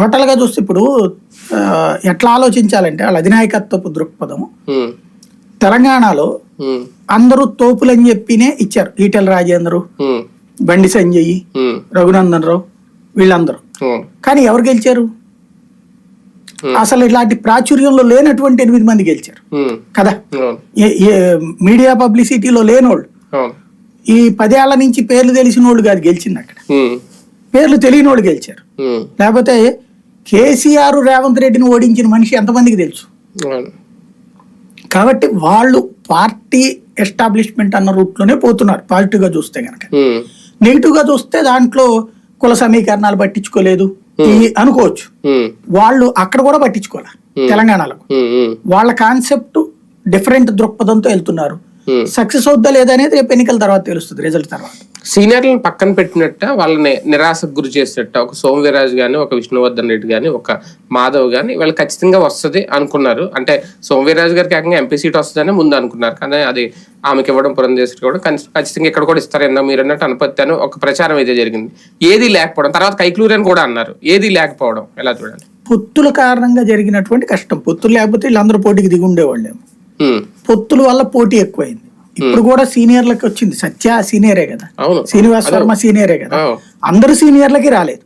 టోటల్గా చూస్తే ఇప్పుడు ఎట్లా ఆలోచించాలంటే వాళ్ళ అధినాయకత్వపు దృక్పథం తెలంగాణలో అందరూ తోపులని చెప్పినే ఇచ్చారు. ఈటెల రాజేందరు బండి సంజయ్ రఘునందన్ రావు వీళ్ళందరూ. కానీ ఎవరు గెలిచారు. అసలు ఇలాంటి ప్రాచుర్యంలో లేనటువంటి ఎనిమిది మంది గెలిచారు. కదా? మీడియా పబ్లిసిటీలో లేనోళ్ళు. ఈ పదేళ్ళ నుంచి పేర్లు తెలిసిన వాళ్ళు కాదు గెలిచింది అక్కడ. పేర్లు తెలియని వాళ్ళు గెలిచారు లేకపోతే కేసీఆర్ రేవంత్ రెడ్డిని ఓడించిన మనిషి ఎంతమందికి తెలుసు? కాబట్టి వాళ్ళు పార్టీ ఎస్టాబ్లిష్మెంట్ అన్న రూట్లోనే పోతున్నారు పాజిటివ్గా చూస్తే గనక. ఉమ్, నెగిటివ్గా చూస్తే దాంట్లో కుల సమీకరణాలు పట్టించుకోలేదు అనుకోవచ్చు. వాళ్ళు అక్కడ కూడా పట్టించుకోవాలి తెలంగాణలో. వాళ్ళ కాన్సెప్ట్ డిఫరెంట్ దృక్పథంతో వెళ్తున్నారు. సక్సెస్ అవుద్దా లేదా అనేది రేపు ఎన్నికల తర్వాత తెలుస్తుంది రిజల్ట్ తర్వాత. సీనియర్లను పక్కన పెట్టినట్ట వాళ్ళని నిరాశకు గురి చేసినట్ట ఒక సోమవీరాజు గాని ఒక విష్ణువర్ధన్ రెడ్డి గాని ఒక మాధవ్ గాని వాళ్ళు ఖచ్చితంగా వస్తది అనుకున్నారు. అంటే సోమవీరాజు గారికి ఏకంగా ఎంపీ సీట్ వస్తుందని ముందు అనుకున్నారు. కానీ అది ఆమెకి ఇవ్వడం పురంధేశ్వరి కూడా ఖచ్చితంగా ఇక్కడ కూడా ఇస్తారేందో మీరు అన్నట్టు అనుపత్తి అని ఒక ప్రచారం అయితే జరిగింది. ఏది లేకపోవడం తర్వాత కైక్లూరి అని కూడా అన్నారు. ఏది లేకపోవడం ఎలా చూడాలి? పొత్తుల కారణంగా జరిగినటువంటి కష్టం. పొత్తులు లేకపోతే వీళ్ళందరూ పోటీకి దిగి ఉండేవాళ్ళేమో. ఉమ్, పొత్తుల వల్ల పోటీ ఎక్కువైంది. ఇప్పుడు కూడా సీనియర్లకు వచ్చింది. సత్య సీనియరే కదా. శ్రీనివాస్ వర్మ సీనియరే కదా. అందరు సీనియర్లకి రాలేదు.